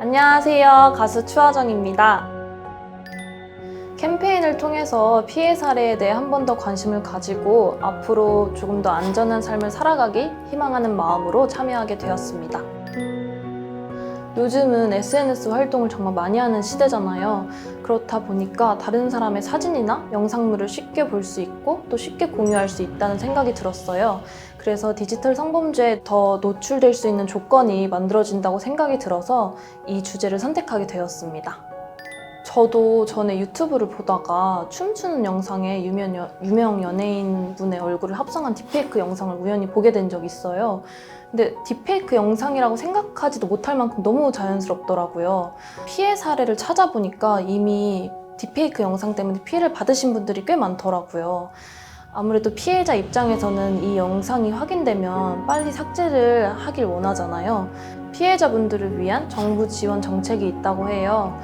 안녕하세요. 가수 추하정입니다. 캠페인을 통해서 피해 사례에 대해 한 번 더 관심을 가지고 앞으로 조금 더 안전한 삶을 살아가기 희망하는 마음으로 참여하게 되었습니다. 요즘은 SNS 활동을 정말 많이 하는 시대잖아요. 그렇다 보니까 다른 사람의 사진이나 영상물을 쉽게 볼 수 있고 또 쉽게 공유할 수 있다는 생각이 들었어요. 그래서 디지털 성범죄에 더 노출될 수 있는 조건이 만들어진다고 생각이 들어서 이 주제를 선택하게 되었습니다. 저도 전에 유튜브를 보다가 춤추는 영상에 유명, 여- 유명 연예인 분의 얼굴을 합성한 딥페이크 영상을 우연히 보게 된 적이 있어요. 근데 딥페이크 영상이라고 생각하지도 못할 만큼 너무 자연스럽더라고요. 피해 사례를 찾아보니까 이미 딥페이크 영상 때문에 피해를 받으신 분들이 꽤 많더라고요. 아무래도 피해자 입장에서는 이 영상이 확인되면 빨리 삭제를 하길 원하잖아요. 피해자분들을 위한 정부 지원 정책이 있다고 해요.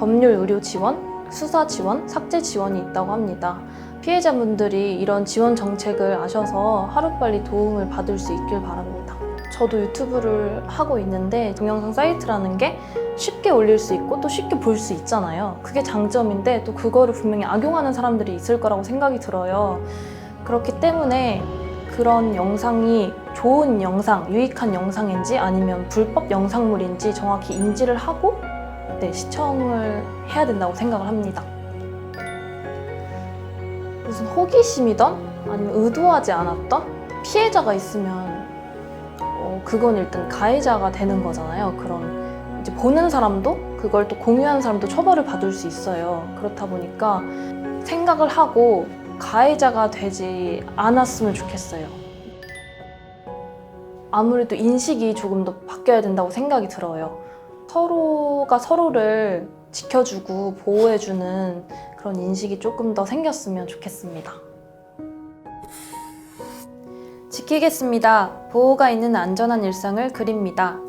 법률 의료 지원, 수사 지원, 삭제 지원이 있다고 합니다. 피해자분들이 이런 지원 정책을 아셔서 하루빨리 도움을 받을 수 있길 바랍니다. 저도 유튜브를 하고 있는데 동영상 사이트라는 게 쉽게 올릴 수 있고 또 쉽게 볼 수 있잖아요. 그게 장점인데 또 그거를 분명히 악용하는 사람들이 있을 거라고 생각이 들어요. 그렇기 때문에 그런 영상이 좋은 영상, 유익한 영상인지 아니면 불법 영상물인지 정확히 인지를 하고 네, 시청을 해야 된다고 생각을 합니다. 무슨 호기심이던 아니면 의도하지 않았던 피해자가 있으면 어, 그건 일단 가해자가 되는 거잖아요. 그런 이제 보는 사람도 그걸 또 공유하는 사람도 처벌을 받을 수 있어요. 그렇다 보니까 생각을 하고 가해자가 되지 않았으면 좋겠어요. 아무래도 인식이 조금 더 바뀌어야 된다고 생각이 들어요. 서로가 서로를 지켜주고 보호해주는 그런 인식이 조금 더 생겼으면 좋겠습니다. 지키겠습니다. 보호가 있는 안전한 일상을 그립니다.